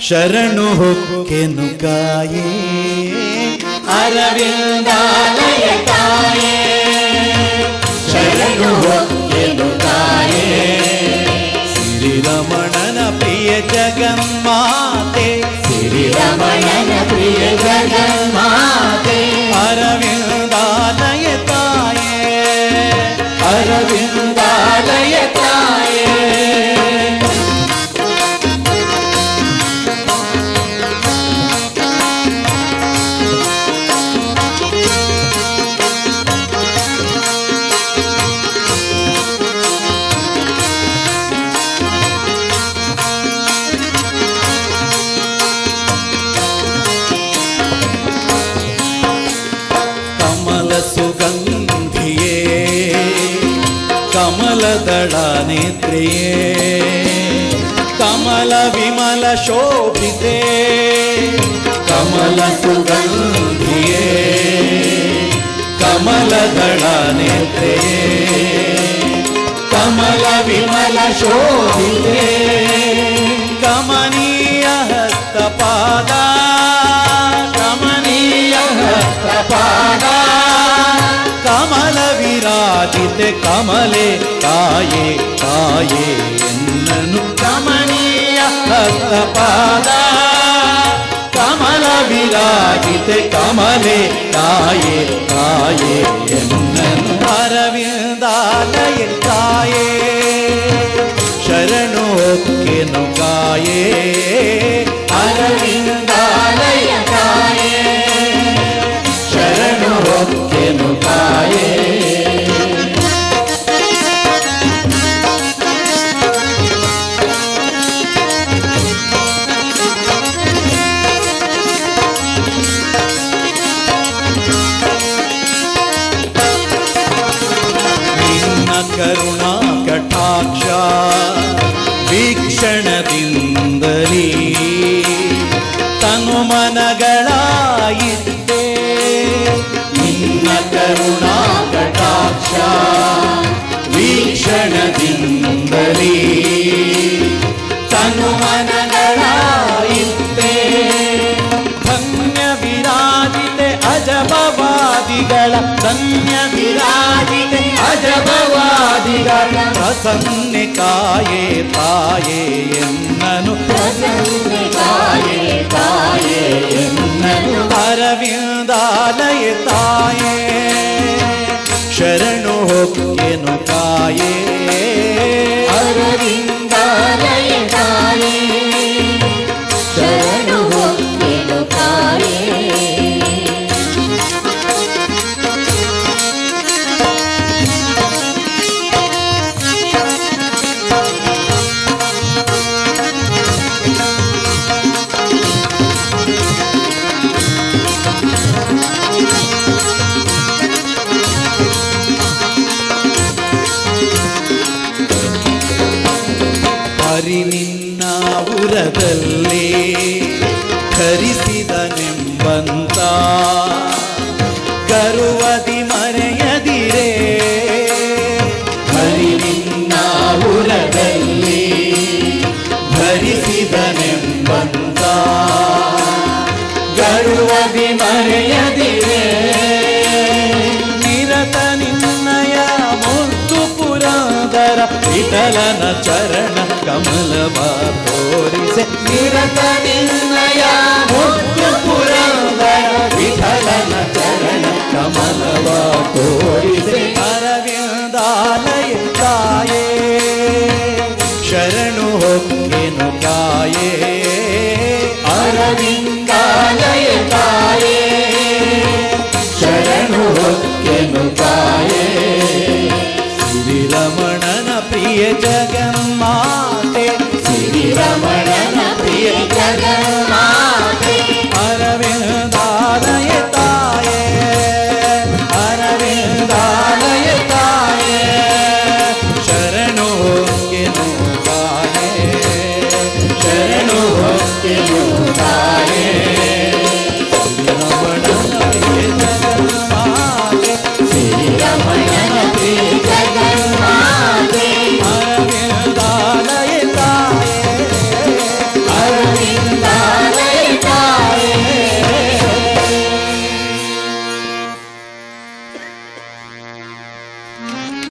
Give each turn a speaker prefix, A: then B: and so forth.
A: ಶರಣು ಹೊಕ್ಕೆನು ಕಾಯೇ
B: ಅರವಿಂದಾಲಯ ತಾಯೇ ಶರಣು ಹೊಕ್ಕೆನು कमलदळनेत्र्ये कमलविमलशोभिते
A: कमलसुगन्धिये कमलदळनेत्रे
B: कमलविमलशोभिते कमनीयहस्तपादा
A: ಕಮಲೆ ಕಾಯೇ ಕಾಯೇ ಎನ್ನನು ಕಮನೀಯ ಹಸ್ತಪಾದ ಕಮಲ ವಿರಾಜಿತೆ ಕಮಲೆ ಕಾಯೇ ಕಾಯೇ ಎನ್ನನು ಅರವಿಂದಾಲಯ ಕಾಯೇ കരുണാ കടാക്ഷ വീക്ഷണതിന്ദലി തനുമനകളായിത്തേ. നിന്ന കരുണാ കടാക്ഷ വീക്ഷണതിന്ദലി തനുമനകളായിത്തേ. ധന്യ വിരാജിത അജപവ ಧನ್ಯ ವಿರಾಜಿತೆ ಅಜಬವಾದಿಗಳ ಧನ್ಯ ವಿರಾಜಿತೆ ಅಜಬವಾದಿಗಳ ಪ್ರಸನ್ನೆ ಕಾಯೇ ತಾಯೇ ಎನ್ನನು
B: ಪ್ರಸನ್ನೆ ತಾಯೇ ತಾಯೇ ಎನ್ನನು
A: ಅರವಿಂದಾಲಯ ತಾಯೇ ಶರಣು ಹೊಕ್ಕೆನು ಕಾಯೇ ಹರಿ ನಿನ್ನ ಉರದಲ್ಲೇ ಧರಿಸಿದನೆಂಬಂತ ವಿಠಲನ ಚರಣ ಕಮಲವ ತೋರಿಸೆ ನಿರತ ನಿನ್ನಯ ಮುದ್ದು ಪುರಂದರ ವಿಠಲನ ಚರಣ ಕಮಲವ ತೋರಿಸೆ ಅರವಿಂದಾಲಯ ತಾಯೇ ಶರಣು ಹೋಗೇನು ತಾಯೇ ಅರವಿಂದ जग